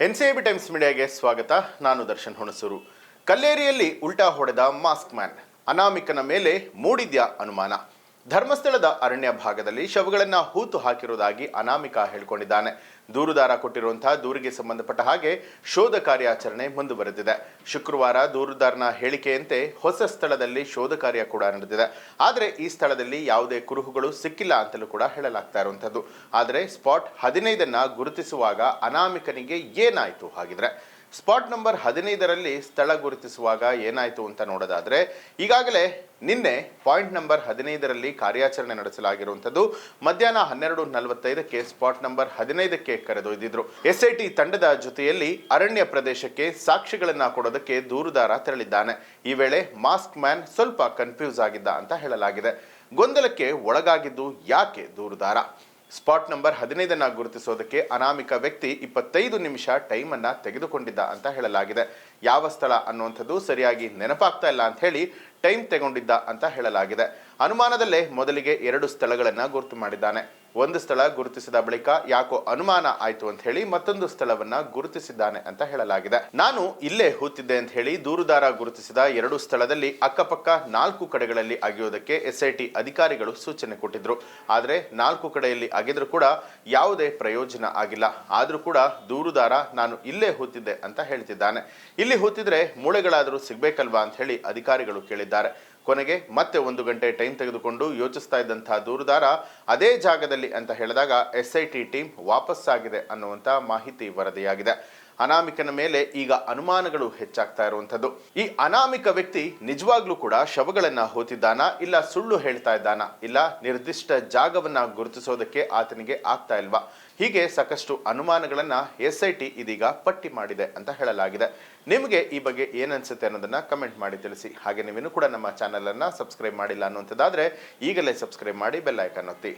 N C B times ಮೀಡಿಯಾಗೆ ಸ್ವಾಗತ. ನಾನು ದರ್ಶನ್ ಹುಣಸೂರು. ಕಲ್ಲೇರಿಯಲ್ಲಿ ಉಲ್ಟಾ ಹೊಡೆದ ಮಾಸ್ಕ್ ಮ್ಯಾನ್. ಅನಾಮಿಕನ ಮೇಲೆ ಮೂಡಿದ್ಯಾ ಅನುಮಾನ. ಧರ್ಮಸ್ಥಳದ ಅರಣ್ಯ ಭಾಗದಲ್ಲಿ ಶವಗಳನ್ನು ಹೂತು ಹಾಕಿರುವುದಾಗಿ ಅನಾಮಿಕ ಹೇಳಿಕೊಂಡಿದ್ದಾನೆ. ದೂರುದಾರ ಕೊಟ್ಟಿರುವಂತಹ ದೂರಿಗೆ ಸಂಬಂಧಪಟ್ಟ ಹಾಗೆ ಶೋಧ ಕಾರ್ಯಾಚರಣೆ ಮುಂದುವರೆದಿದೆ. ಶುಕ್ರವಾರ ದೂರುದಾರನ ಹೇಳಿಕೆಯಂತೆ ಹೊಸ ಸ್ಥಳದಲ್ಲಿ ಶೋಧ ಕಾರ್ಯ ಕೂಡ ನಡೆದಿದೆ. ಆದರೆ ಈ ಸ್ಥಳದಲ್ಲಿ ಯಾವುದೇ ಕುರುಹುಗಳು ಸಿಕ್ಕಿಲ್ಲ ಅಂತಲೂ ಕೂಡ ಹೇಳಲಾಗ್ತಾ ಇರುವಂಥದ್ದು. ಆದರೆ ಸ್ಪಾಟ್ ಹದಿನೈದನ್ನು ಗುರುತಿಸುವಾಗ ಅನಾಮಿಕನಿಗೆ ಏನಾಯಿತು ಹಾಗಿದ್ರೆ? ಸ್ಪಾಟ್ ನಂಬರ್ ಹದಿನೈದರಲ್ಲಿ ಸ್ಥಳ ಗುರುತಿಸುವಾಗ ಏನಾಯಿತು ಅಂತ ನೋಡೋದಾದರೆ, ಈಗಾಗಲೇ ನಿನ್ನೆ ಪಾಯಿಂಟ್ ನಂಬರ್ ಹದಿನೈದರಲ್ಲಿ ಕಾರ್ಯಾಚರಣೆ ನಡೆಸಲಾಗಿರುವಂಥದ್ದು. ಮಧ್ಯಾಹ್ನ ಹನ್ನೆರಡು ನಲವತ್ತೈದಕ್ಕೆ ಸ್ಪಾಟ್ ನಂಬರ್ ಹದಿನೈದಕ್ಕೆ ಕರೆದೊಯ್ದಿದ್ರು. ಎಸ್ಐಟಿ ತಂಡದ ಜೊತೆಯಲ್ಲಿ ಅರಣ್ಯ ಪ್ರದೇಶಕ್ಕೆ ಸಾಕ್ಷಿಗಳನ್ನು ಕೊಡೋದಕ್ಕೆ ದೂರುದಾರ ತೆರಳಿದ್ದಾನೆ. ಈ ವೇಳೆ ಮಾಸ್ಕ್ ಮ್ಯಾನ್ ಸ್ವಲ್ಪ ಕನ್ಫ್ಯೂಸ್ ಆಗಿದ್ದ ಅಂತ ಹೇಳಲಾಗಿದೆ. ಗೊಂದಲಕ್ಕೆ ಒಳಗಾಗಿದ್ದು ಯಾಕೆ ದೂರುದಾರ? ಸ್ಪಾಟ್ ನಂಬರ್ ಹದಿನೈದನ್ನು ಗುರುತಿಸೋದಕ್ಕೆ ಅನಾಮಿಕ ವ್ಯಕ್ತಿ ಇಪ್ಪತ್ತೈದು ನಿಮಿಷ ಟೈಮನ್ನು ತೆಗೆದುಕೊಂಡಿದ್ದ ಅಂತ ಹೇಳಲಾಗಿದೆ. ಯಾವ ಸ್ಥಳ ಅನ್ನುವಂಥದ್ದು ಸರಿಯಾಗಿ ನೆನಪಾಗ್ತಾ ಇಲ್ಲ ಅಂತ ಹೇಳಿ ಟೈಮ್ ತಗೊಂಡಿದ್ದ ಅಂತ ಹೇಳಲಾಗಿದೆ. ಅನುಮಾನದಲ್ಲೇ ಮೊದಲಿಗೆ ಎರಡು ಸ್ಥಳಗಳನ್ನ ಗುರುತು ಮಾಡಿದ್ದಾನೆ. ಒಂದು ಸ್ಥಳ ಗುರುತಿಸಿದ ಬಳಿಕ ಯಾಕೋ ಅನುಮಾನ ಆಯ್ತು ಅಂತ ಹೇಳಿ ಮತ್ತೊಂದು ಸ್ಥಳವನ್ನ ಗುರುತಿಸಿದ್ದಾನೆ ಅಂತ ಹೇಳಲಾಗಿದೆ. ನಾನು ಇಲ್ಲೇ ಹೂತಿದ್ದೆ ಅಂತ ಹೇಳಿ ದೂರುದಾರ ಗುರುತಿಸಿದ ಎರಡು ಸ್ಥಳದಲ್ಲಿ ಅಕ್ಕಪಕ್ಕ ನಾಲ್ಕು ಕಡೆಗಳಲ್ಲಿ ಅಗೆಯೋದಕ್ಕೆ ಎಸ್ಐಟಿ ಅಧಿಕಾರಿಗಳು ಸೂಚನೆ ಕೊಟ್ಟಿದ್ರು. ಆದರೆ ನಾಲ್ಕು ಕಡೆಯಲ್ಲಿ ಅಗೆದ್ರು ಕೂಡ ಯಾವುದೇ ಪ್ರಯೋಜನ ಆಗಿಲ್ಲ. ಆದ್ರೂ ಕೂಡ ದೂರುದಾರ ನಾನು ಇಲ್ಲೇ ಹೂತಿದ್ದೆ ಅಂತ ಹೇಳ್ತಿದ್ದಾನೆ. ಇಲ್ಲಿ ಹೂತಿದ್ರೆ ಮೂಳೆಗಳಾದರೂ ಸಿಗ್ಬೇಕಲ್ವಾ ಅಂತ ಹೇಳಿ ಅಧಿಕಾರಿಗಳು ಕೇಳಿದ್ದಾರೆ ಕೊನೆಗೆ ಮತ್ತೆ ಒಂದು ಗಂಟೆ ಟೈಮ್ ತೆಗೆದುಕೊಂಡು ಯೋಚಿಸ್ತಾ ಇದ್ದಂತಹ ದೂರುದಾರ ಅದೇ ಜಾಗದಲ್ಲಿ ಅಂತ ಹೇಳಿದಾಗ ಎಸ್ ಐ ಟಿ ಟೀಮ್ ವಾಪಸ್ಸಾಗಿದೆ ಅನ್ನುವಂಥ ಮಾಹಿತಿ ವರದಿಯಾಗಿದೆ. ಅನಾಮಿಕನ ಮೇಲೆ ಈಗ ಅನುಮಾನಗಳು ಹೆಚ್ಚಾಗ್ತಾ ಇರುವಂಥದ್ದು. ಈ ಅನಾಮಿಕ ವ್ಯಕ್ತಿ ನಿಜವಾಗ್ಲೂ ಕೂಡ ಶವಗಳನ್ನ ಹೋತಿದ್ದಾನ ಇಲ್ಲ ಸುಳ್ಳು ಹೇಳ್ತಾ ಇದ್ದಾನ ಇಲ್ಲ ನಿರ್ದಿಷ್ಟ ಜಾಗವನ್ನ ಗುರುತಿಸೋದಕ್ಕೆ ಆತನಿಗೆ ಆಗ್ತಾ ಇಲ್ವಾ? ಹೀಗೆ ಸಾಕಷ್ಟು ಅನುಮಾನಗಳನ್ನ ಎಸ್ ಐ ಟಿ ಇದೀಗ ಪಟ್ಟಿ ಮಾಡಿದೆ ಅಂತ ಹೇಳಲಾಗಿದೆ. ನಿಮಗೆ ಈ ಬಗ್ಗೆ ಏನನ್ಸುತ್ತೆ ಅನ್ನೋದನ್ನ ಕಮೆಂಟ್ ಮಾಡಿ ತಿಳಿಸಿ. ಹಾಗೆ ನೀವೇನು ಕೂಡ ನಮ್ಮ ಚಾನೆಲ್ ಅನ್ನ ಸಬ್ಸ್ಕ್ರೈಬ್ ಮಾಡಿಲ್ಲ ಅನ್ನುವಂಥದ್ದಾದ್ರೆ ಈಗಲೇ ಸಬ್ಸ್ಕ್ರೈಬ್ ಮಾಡಿ ಬೆಲ್ ಐಕನ್ ಒತ್ತಿ.